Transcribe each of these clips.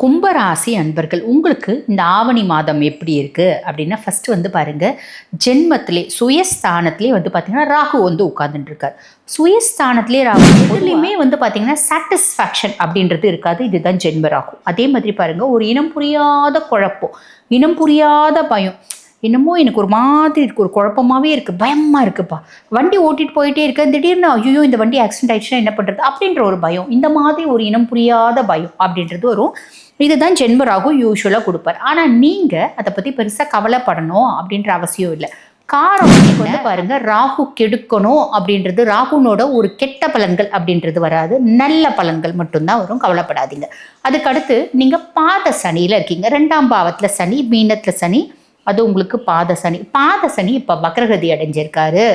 கும்பராசி அன்பர்கள் உங்களுக்கு இந்த ஆவணி மாதம் எப்படி இருக்குது அப்படின்னா ஃபஸ்ட்டு வந்து பாருங்கள் ஜென்மத்திலே சுயஸ்தானத்திலே வந்து பார்த்திங்கன்னா ராகு வந்து உட்காந்துட்டுருக்கார் சுயஸ்தானத்திலே ராகு எதுலேயுமே வந்து பார்த்திங்கன்னா சாட்டிஸ்ஃபேக்ஷன் அப்படின்றது இருக்காது. இதுதான் ஜென்ம ராகு. அதே மாதிரி பாருங்கள் ஒரு இனம் புரியாத குழப்பம் இனம் புரியாத பயம் என்னமோ எனக்கு ஒரு மாதிரி இருக்கு ஒரு குழப்பமாவே இருக்குது பயமாக இருக்குப்பா. வண்டி ஓட்டிட்டு போயிட்டே இருக்கேன் திடீர்னு ஐயோ இந்த வண்டி ஆக்சிடென்ட் ஆயிடுச்சுன்னா என்ன பண்ணுறது அப்படின்ற ஒரு பயம். இந்த மாதிரி ஒரு இனம் புரியாத பயம் அப்படின்றது வரும். இதுதான் ஜென்மராகும் யூஸ்வலாக கொடுப்பார். ஆனால் நீங்கள் அதை பற்றி பெருசாக கவலைப்படணும் அப்படின்ற அவசியம் இல்லை. காரணம் வந்து பாருங்க ராகு கெடுக்கணும் அப்படின்றது ராகுனோட ஒரு கெட்ட பலன்கள் அப்படின்றது வராது. நல்ல பலன்கள் மட்டும்தான் வரும் கவலைப்படாதீங்க. அதுக்கடுத்து நீங்கள் பாத சனியில் இருக்கீங்க. ரெண்டாம் பாவத்தில் சனி மீனத்தில் சனி அது உங்களுக்கு பாத சனி. பாத சனி இப்போ வக்ரகதி அடைஞ்சிருக்காரு.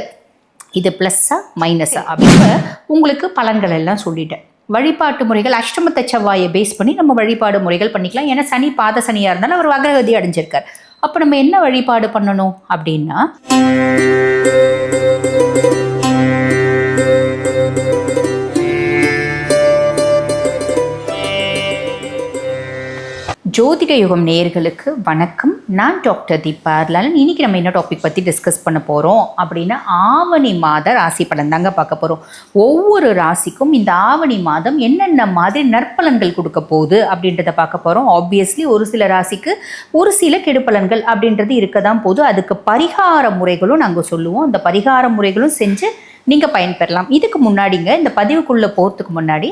இது ப்ளஸ்ஸா மைனஸா அப்படின்னு உங்களுக்கு பலன்கள் எல்லாம் சொல்லிட்டேன். வழிபாட்டு முறைகள் அஷ்டமத்த செவ்வாயை பேஸ் பண்ணி நம்ம வழிபாடு முறைகள் பண்ணிக்கலாம். ஏன்னா சனி பாத சனியாக இருந்தாலும் அவர் வக்ரகதி அடைஞ்சிருக்கார். அப்போ நம்ம என்ன வழிபாடு பண்ணணும் அப்படின்னா ஜோதிட யுகம் நேயர்களுக்கு வணக்கம். நான் டாக்டர் தீபா இருந்தாலும் இன்னைக்கு நம்ம என்ன டாபிக் பற்றி டிஸ்கஸ் பண்ண போகிறோம் அப்படின்னா ஆவணி மாத ராசி பலன் தாங்க பார்க்க போகிறோம் ஒவ்வொரு ராசிக்கும் இந்த ஆவணி மாதம் என்னென்ன மாதிரி நற்பலன்கள் கொடுக்க போகுது அப்படின்றத பார்க்க போகிறோம் ஆப்வியஸ்லி ஒரு சில ராசிக்கு ஒரு சில கெடுப்பலன்கள் அப்படின்றது இருக்க தான் போதும் அதுக்கு பரிகார முறைகளும் நாங்கள் சொல்லுவோம். அந்த பரிகார முறைகளும் செஞ்சு நீங்கள் பயன்பெறலாம். இதுக்கு முன்னாடிங்க இந்த பதிவுக்குள்ளே போகிறதுக்கு முன்னாடி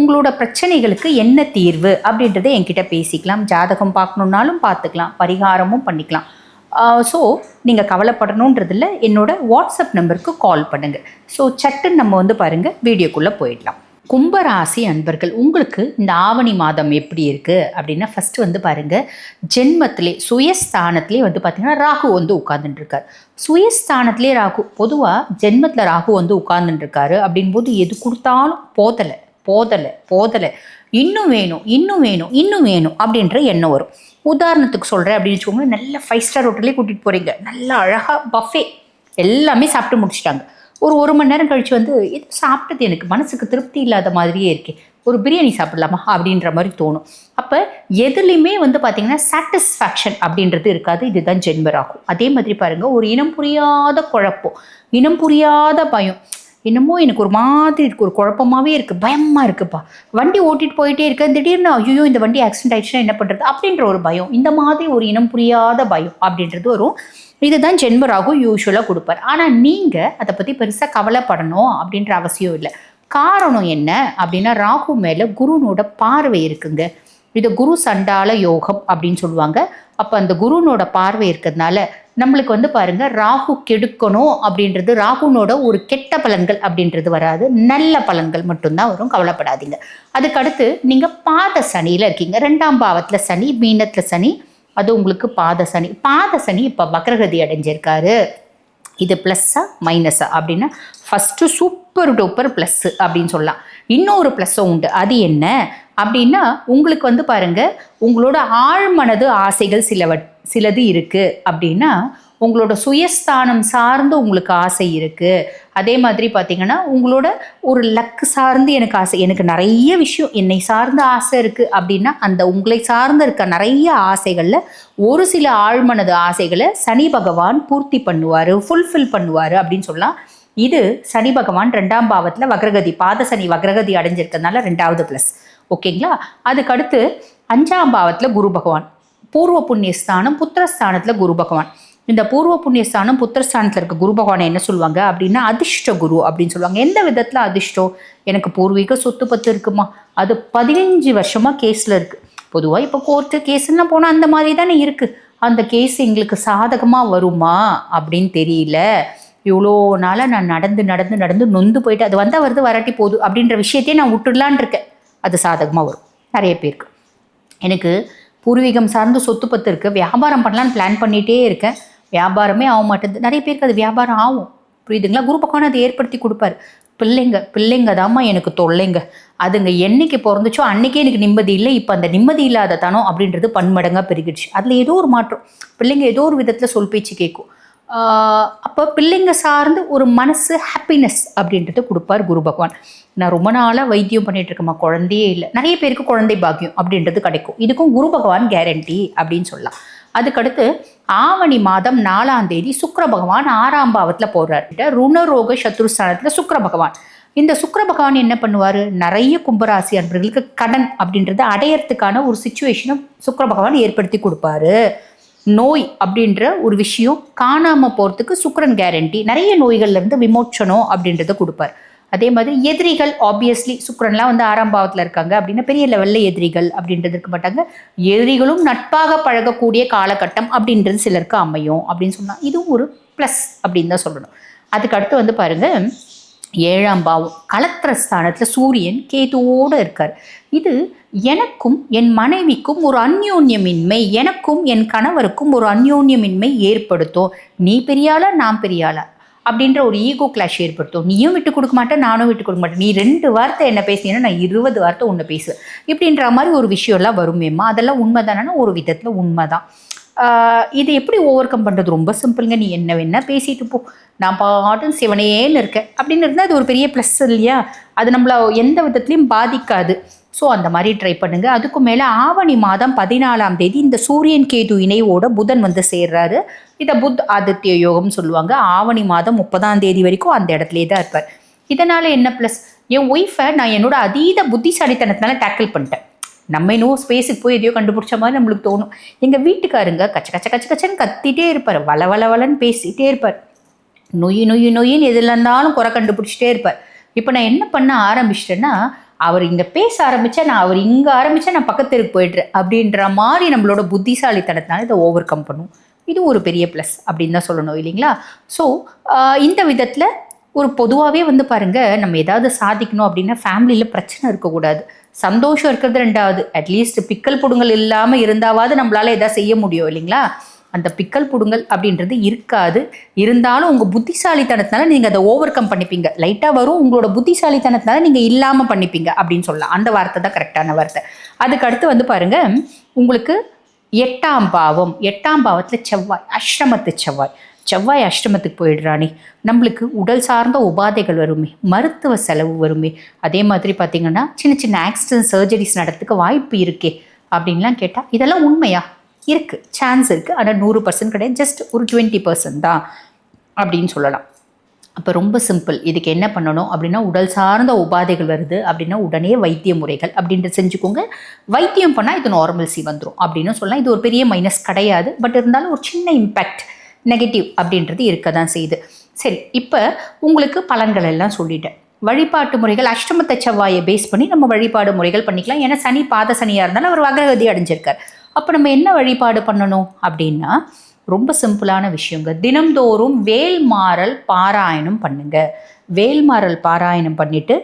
உங்களோட பிரச்சனைகளுக்கு என்ன தீர்வு அப்படின்றத என்கிட்ட பேசிக்கலாம். ஜாதகம் பார்க்கணுன்னாலும் பார்த்துக்கலாம். பரிகாரமும் பண்ணிக்கலாம். ஸோ நீங்கள் கவலைப்படணுன்றதில் என்னோட வாட்ஸ்அப் நம்பருக்கு கால் பண்ணுங்கள் ஸோ சட்டுன்னு நம்ம வந்து பாருங்கள் வீடியோக்குள்ளே போயிடலாம். கும்பராசி அன்பர்கள் உங்களுக்கு இந்த ஆவணி மாதம் எப்படி இருக்குது அப்படின்னா ஃபஸ்ட்டு வந்து பாருங்கள் ஜென்மத்திலே சுயஸ்தானத்திலே வந்து பார்த்திங்கன்னா ராகு வந்து உட்கார்ந்துட்டுருக்கார். சுயஸ்தானத்திலே ராகு பொதுவாக ஜென்மத்தில் ராகு வந்து உட்கார்ந்துட்டுருக்காரு. அப்படின்போது எது கொடுத்தாலும் போதலை. போதலை போதலை. இன்னும் வேணும் இன்னும் வேணும் இன்னும் வேணும் அப்படின்ற எண்ணம் வரும். உதாரணத்துக்கு சொல்கிறேன் அப்படின்னு வச்சுக்கோங்க நல்ல ஃபைவ் ஸ்டார் ஹோட்டலே கூட்டிகிட்டு போகிறீங்க நல்லா அழகாக பஃபே எல்லாமே சாப்பிட்டு முடிச்சிட்டாங்க. ஒரு ஒரு மணி நேரம் கழித்து வந்து இது சாப்பிட்டது எனக்கு மனசுக்கு திருப்தி இல்லாத மாதிரியே இருக்கே. ஒரு பிரியாணி சாப்பிடலாமா? அப்படின்ற மாதிரி தோணும். அப்போ எதுலேயுமே வந்து பார்த்தீங்கன்னா சாட்டிஸ்ஃபேக்ஷன் அப்படின்றது இருக்காது. இதுதான் ஜென்மராகும் அதே மாதிரி பாருங்கள் ஒரு இனம் புரியாத குழப்பம் இனம் புரியாத பயம். என்னமோ எனக்கு ஒரு மாதிரி இருக்கு ஒரு குழப்பமாவே இருக்குது பயமாக இருக்குப்பா. வண்டி ஓட்டிட்டு போயிட்டே இருக்கேன் திடீர்னு ஐயோ இந்த வண்டி ஆக்சிடென்ட் ஆயிடுச்சுன்னா என்ன பண்ணுறது அப்படின்ற ஒரு பயம். இந்த மாதிரி ஒரு இனம் புரியாத பயம் அப்படின்றது வரும். இதுதான் ஜென்மராகும் யூஸ்வலாக கொடுப்பார். ஆனால் நீங்கள் அதை பற்றி பெருசாக கவலைப்படணும் அப்படின்ற அவசியம் இல்லை. காரணம் என்ன அப்படின்னா ராகு மேலே குருனோட பார்வை இருக்குங்க. இது குரு சண்டால யோகம் அப்படின்னு சொல்லுவாங்க. அப்போ அந்த குருனோட பார்வை இருக்கிறதுனால நம்மளுக்கு வந்து பாருங்க ராகு கெடுக்கணும் அப்படின்றது ராகுனோட ஒரு கெட்ட பலன்கள் அப்படின்றது வராது. நல்ல பலன்கள் மட்டும்தான் வரும் கவலைப்படாதீங்க. அதுக்கடுத்து நீங்கள் பாத சனியில் இருக்கீங்க. ரெண்டாம் பாவத்தில் சனி மீனத்தில் சனி அது உங்களுக்கு பாத சனி. பாத சனி இப்போ வக்ரகதி அடைஞ்சிருக்காரு. இது ப்ளஸ்ஸா மைனஸா அப்படின்னா ஃபஸ்ட்டு சூப்பர் டூப்பர் ப்ளஸ்ஸு அப்படின்னு சொல்லலாம். இன்னொரு ப்ளஸ்ஸும் உண்டு. அது என்ன? அப்படின்னா உங்களுக்கு வந்து பாருங்க உங்களோட ஆழ்மனது ஆசைகள் சிலவ சிலது இருக்குது அப்படின்னா உங்களோட சுயஸ்தானம் சார்ந்து உங்களுக்கு ஆசை இருக்குது அதே மாதிரி பார்த்தீங்கன்னா உங்களோட ஒரு லக்கு சார்ந்து எனக்கு ஆசை எனக்கு நிறைய விஷயம் என்னை சார்ந்த ஆசை இருக்குது அப்படின்னா அந்த உங்களை சார்ந்து இருக்க நிறைய ஆசைகளில் ஒரு சில ஆழ்மனது ஆசைகளை சனி பகவான் பூர்த்தி பண்ணுவார் ஃபுல்ஃபில் பண்ணுவார் அப்படின்னு சொல்லலாம். இது சனி பகவான் ரெண்டாம் பாவத்தில் வக்ரகதி பாத சனி வக்ரகதி அடைஞ்சிருக்கிறதுனால ரெண்டாவது ப்ளஸ் ஓகேங்களா அதுக்கடுத்து அஞ்சாம் பாவத்தில் குரு பகவான் பூர்வ புண்ணியஸ்தானம் புத்திரஸ்தானத்தில் குரு பகவான். இந்த பூர்வ புண்ணியஸ்தானம் புத்திரஸ்தானத்தில் இருக்க குரு பகவானை என்ன சொல்லுவாங்க? அப்படின்னா அதிர்ஷ்ட குரு அப்படின்னு சொல்லுவாங்க. எந்த விதத்தில் அதிர்ஷ்டம்? எனக்கு பூர்வீக சொத்து பத்து இருக்குமா? அது பதினஞ்சு வருஷமாக கேஸில் இருக்குது பொதுவாக இப்போ கோர்ட்டு கேஸுன்னு போனால் அந்த மாதிரி தானே இருக்குது அந்த கேஸ் எங்களுக்கு சாதகமாக வருமா அப்படின்னு தெரியல. இவ்வளோ நாளாக நான் நடந்து நடந்து நடந்து நொந்து போயிட்டு அது வந்தால் வருது வராட்டி போகுது அப்படின்ற விஷயத்தையே நான் விட்டுடலான் இருக்கேன். அது சாதகமாக வரும். நிறைய பேருக்கு. எனக்கு பூர்வீகம் சார்ந்து சொத்து பத்து இருக்குது வியாபாரம் பண்ணலான்னு பிளான் பண்ணிகிட்டே இருக்கேன். வியாபாரமே ஆக மாட்டேங்குது. நிறைய பேருக்கு அது வியாபாரம் ஆகும். புரியுதுங்களா? குரு பகவான் அதை ஏற்படுத்தி கொடுப்பாரு. பிள்ளைங்க பிள்ளைங்க தாம்மா எனக்கு தொல்லைங்க. அதுங்க என்னைக்கு பிறந்துச்சோ அன்னைக்கே எனக்கு நிம்மதி இல்லை. இப்போ அந்த நிம்மதி இல்லாத தானோ அப்படின்றது பன்மடங்காக பெருகிடுச்சு. அதில் ஏதோ ஒரு மாற்றம். பிள்ளைங்க ஏதோ ஒரு விதத்தில் சொல் பேச்சு கேட்கும். அப்போ பிள்ளைங்க சார்ந்து ஒரு மனசு ஹாப்பினஸ் அப்படின்றத கொடுப்பார் குரு பகவான். நான் ரொம்ப நாளாக வைத்தியம் பண்ணிட்டு இருக்கேம்மா. குழந்தையே இல்லை. நிறைய பேருக்கு குழந்தை பாக்கியம் அப்படின்றது கிடைக்கும். இதுக்கும் குரு பகவான் கேரண்டி அப்படின்னு சொல்லலாம். அதுக்கடுத்து ஆவணி மாதம் நாலாம் தேதி சுக்கர பகவான் ஆறாம் பாவத்தில் போடுறார் ருணரோக சத்ருஸ்தானத்தில் சுக்கர பகவான். இந்த சுக்கர பகவான் என்ன பண்ணுவார்? நிறைய கும்பராசி அன்பர்களுக்கு கடன் அப்படின்றத அடையறதுக்கான ஒரு சுச்சுவேஷனை சுக்கர பகவான் ஏற்படுத்தி கொடுப்பாரு. நோய் அப்படின்ற ஒரு விஷயம் காணாமல் போகிறதுக்கு சுக்கரன் கேரண்டி நிறைய நோய்கள்லேருந்து விமோச்சனம் அப்படின்றத கொடுப்பார். அதே மாதிரி எதிரிகள் ஆப்வியஸ்லி சுக்கரன்லாம் வந்து ஆறாம் பாவத்தில் இருக்காங்க. அப்படின்னா பெரிய லெவலில் எதிரிகள் அப்படின்றது இருக்க மாட்டாங்க. எதிரிகளும் நட்பாக பழகக்கூடிய காலகட்டம் அப்படின்றது சிலருக்கு அமையும் அப்படின்னு சொன்னால் இதுவும் ஒரு ப்ளஸ் அப்படின்னு தான் சொல்லணும். அதுக்கு அடுத்து வந்து பாருங்க ஏழாம் பாவம் களத்திர ஸ்தானத்தில் சூரியன் கேதுவோடு இருக்கார். இது எனக்கும் என் மனைவிக்கும் ஒரு அந்யோன்யமின்மை எனக்கும் என் கணவருக்கும் ஒரு அந்யோன்யமின்மை ஏற்படுத்தும். நீ பெரியாளா நான் பெரியாளா? அப்படின்ற ஒரு ஈகோ கிளாஷ் ஏற்படுத்தும். நீயும் விட்டு கொடுக்க மாட்டேன் நானும் விட்டு கொடுக்க மாட்டேன். நீ ரெண்டு வார்த்தை என்ன பேசினீங்கன்னா நான் இருபது வார்த்தை ஒன்று பேசுவேன். இப்படின்ற மாதிரி ஒரு விஷயம்லாம் வருமேம்மா அதெல்லாம் உண்மை தானே ஒரு விதத்தில் உண்மை தான் இது எப்படி ஓவர் கம் பண்ணுறது ரொம்ப சிம்பிளுங்க நீ என்ன வேணா பேசிட்டு போ. நான் பாட்டும் சிவனேன்னு இருக்கேன். அப்படின்னு இருந்தால் அது ஒரு பெரிய ப்ளஸ் இல்லையா? அது நம்மளை எந்த விதத்துலையும் பாதிக்காது. ஸோ அந்த மாதிரி ட்ரை பண்ணுங்க. அதுக்கும் மேலே ஆவணி மாதம் பதினாலாம் தேதி இந்த சூரியன் கேது இணையோட புதன் வந்து சேர்றாரு. இதை புத் ஆதித்ய யோகம்னு சொல்லுவாங்க. ஆவணி மாதம் முப்பதாம் தேதி வரைக்கும் அந்த இடத்துலே தான் இருப்பார். இதனால் என்ன ப்ளஸ் என் ஒய்ஃபை நான் என்னோட அதீத புத்திசாலித்தனத்தினால டேக்கிள் பண்ணிட்டேன். நம்ம இன்னும் ஸ்பேஸுக்கு போய் எதையோ கண்டுபிடிச்ச மாதிரி நம்மளுக்கு தோணும். எங்கள் வீட்டுக்காருங்க கச்ச கச்ச கச்ச கச்சன்னு கத்திட்டே இருப்பார். வள வள வளன்னு பேசிகிட்டே இருப்பார். நொய் நொய் நொயின்னு எதில் இருந்தாலும் குறை கண்டுபிடிச்சிட்டே இருப்பார். இப்போ நான் என்ன பண்ண ஆரம்பிச்சிட்டேன்னா அவர் இங்கே பேச ஆரம்பித்தா நான் அவர் இங்கே ஆரம்பித்தா நான் பக்கத்திற்கு போயிடுறேன் அப்படின்ற மாதிரி நம்மளோட புத்திசாலித்தனத்தினால இதை ஓவர் கம் பண்ணும். இது ஒரு பெரிய ப்ளஸ் அப்படின்னு தான் சொல்லணும் இல்லைங்களா? ஸோ இந்த விதத்தில் ஒரு பொதுவாகவே வந்து பாருங்கள் நம்ம ஏதாவது சாதிக்கணும் அப்படின்னா ஃபேமிலியில் பிரச்சனை இருக்கக்கூடாது. சந்தோஷம் இருக்கிறது ரெண்டாவது. அட்லீஸ்ட் பிக்கல் பொடுங்கள் இல்லாமல் இருந்தாவது நம்மளால் எதாவது செய்ய முடியும் இல்லைங்களா? அந்த பிக்கல் புடுங்கல் அப்படின்றது இருக்காது. இருந்தாலும் உங்கள் புத்திசாலித்தனத்தினால நீங்கள் அதை ஓவர் கம் பண்ணிப்பீங்க லைட்டாக வரும் உங்களோட புத்திசாலித்தனத்தினால நீங்கள் இல்லாமல் பண்ணிப்பீங்க அப்படின்னு சொல்லலாம். அந்த வார்த்தை தான் கரெக்டான வார்த்தை. அதுக்கு அடுத்து வந்து பாருங்கள் உங்களுக்கு எட்டாம் பாவம். எட்டாம் பாவத்தில் செவ்வாய் அஷ்டமத்து செவ்வாய். செவ்வாய் அஷ்டமத்துக்கு போயிடுறானே. நம்மளுக்கு உடல் சார்ந்த உபாதைகள் வருமே மருத்துவ செலவு வருமே. அதே மாதிரி பார்த்திங்கன்னா சின்ன சின்ன ஆக்சிடென்ட் சர்ஜரிஸ் நடத்துக்கு வாய்ப்பு இருக்கே அப்படின்லாம் கேட்டால் இதெல்லாம் உண்மையா? இருக்குது சான்ஸ் இருக்குது ஆனால் நூறு பர்சன்ட் கிடையாது. ஜஸ்ட் ஒரு டுவெண்ட்டி பர்சன்ட் தான் அப்படின்னு சொல்லலாம். அப்போ ரொம்ப சிம்பிள் இதுக்கு என்ன பண்ணணும் அப்படின்னா உடல் சார்ந்த உபாதைகள் வருது அப்படின்னா உடனே வைத்திய முறைகள் அப்படின்ட்டு செஞ்சுக்கோங்க. வைத்தியம் பண்ணால் இது நார்மல்சி வந்துடும் அப்படின்னு சொல்லலாம். இது ஒரு பெரிய மைனஸ் கிடையாது. பட் இருந்தாலும் ஒரு சின்ன இம்பேக்ட் நெகட்டிவ் அப்படின்றது இருக்க தான் செய்யுது. சரி இப்போ உங்களுக்கு பலன்கள் எல்லாம் சொல்லிட்டேன். வழிபாட்டு முறைகள் அஷ்டமத்த செவ்வாயை பேஸ் பண்ணி நம்ம வழிபாடு முறைகள் பண்ணிக்கலாம். ஏன்னா சனி பாத சனியாக இருந்தாலும் அவர் வக்ரகதி அடைஞ்சிருக்கார். அப்போ நம்ம என்ன வழிபாடு பண்ணணும் அப்படின்னா ரொம்ப சிம்பிளான விஷயங்க. தினம்தோறும் வேல்மாறல் பாராயணம் பண்ணுங்க. வேல்மாறல் பாராயணம் பண்ணிட்டு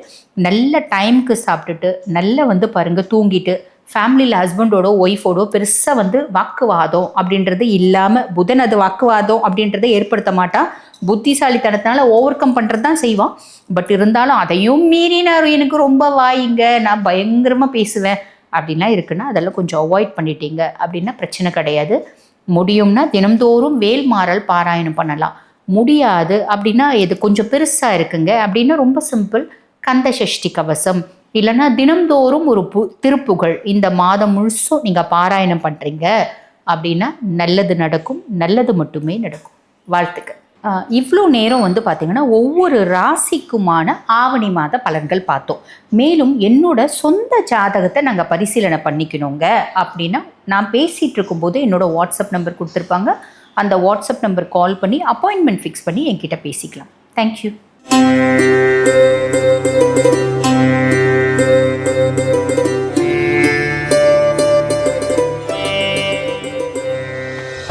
நல்ல டைமுக்கு சாப்பிட்டுட்டு நல்ல வந்து பாருங்க தூங்கிட்டு ஃபேமிலியில் ஹஸ்பண்டோட ஒய்ஃபோடோ பெருசாக வந்து வாக்குவாதம் அப்படின்றது இல்லாமல் புதன் அது வாக்குவாதம் அப்படின்றத ஏற்படுத்த மாட்டான் புத்திசாலித்தனத்தினால ஓவர் கம் பண்ணுறது தான் செய்வான். பட் இருந்தாலும் அதையும் மீறி நான் எனக்கு ரொம்ப வாயிங்க. நான் பயங்கரமாக பேசுவேன். அப்படின்லாம் இருக்குன்னா அதெல்லாம் கொஞ்சம் அவாய்ட் பண்ணிட்டீங்க. அப்படின்னா பிரச்சனை கிடையாது. முடியும்னா தினம்தோறும் வேல் மாறல் பாராயணம் பண்ணலாம். முடியாது அப்படின்னா இது கொஞ்சம் பெருசாக இருக்குங்க. அப்படின்னா ரொம்ப சிம்பிள் கந்த சஷ்டி கவசம். இல்லைன்னா தினம்தோறும் ஒரு பு திருப்புகழ். இந்த மாதம் முழுசும் நீங்கள் பாராயணம் பண்ணுறீங்க அப்படின்னா நல்லது நடக்கும். நல்லது மட்டுமே நடக்கும். வாழ்த்துக்கள். இவ்வளோ நேரம் வந்து பார்த்திங்கன்னா ஒவ்வொரு ராசிக்குமான ஆவணி மாத பலன்கள் பார்த்தோம். மேலும் என்னோட சொந்த ஜாதகத்தை நாங்கள் பரிசீலனை பண்ணிக்கணுங்க அப்படின்னா நான் பேசிகிட்டு இருக்கும்போது என்னோடய வாட்ஸ்அப் நம்பர் கொடுத்துருப்பாங்க. அந்த வாட்ஸ்அப் நம்பர் கால் பண்ணி அப்பாயின்மெண்ட் ஃபிக்ஸ் பண்ணி என்கிட்ட பேசிக்கலாம். தேங்க்யூ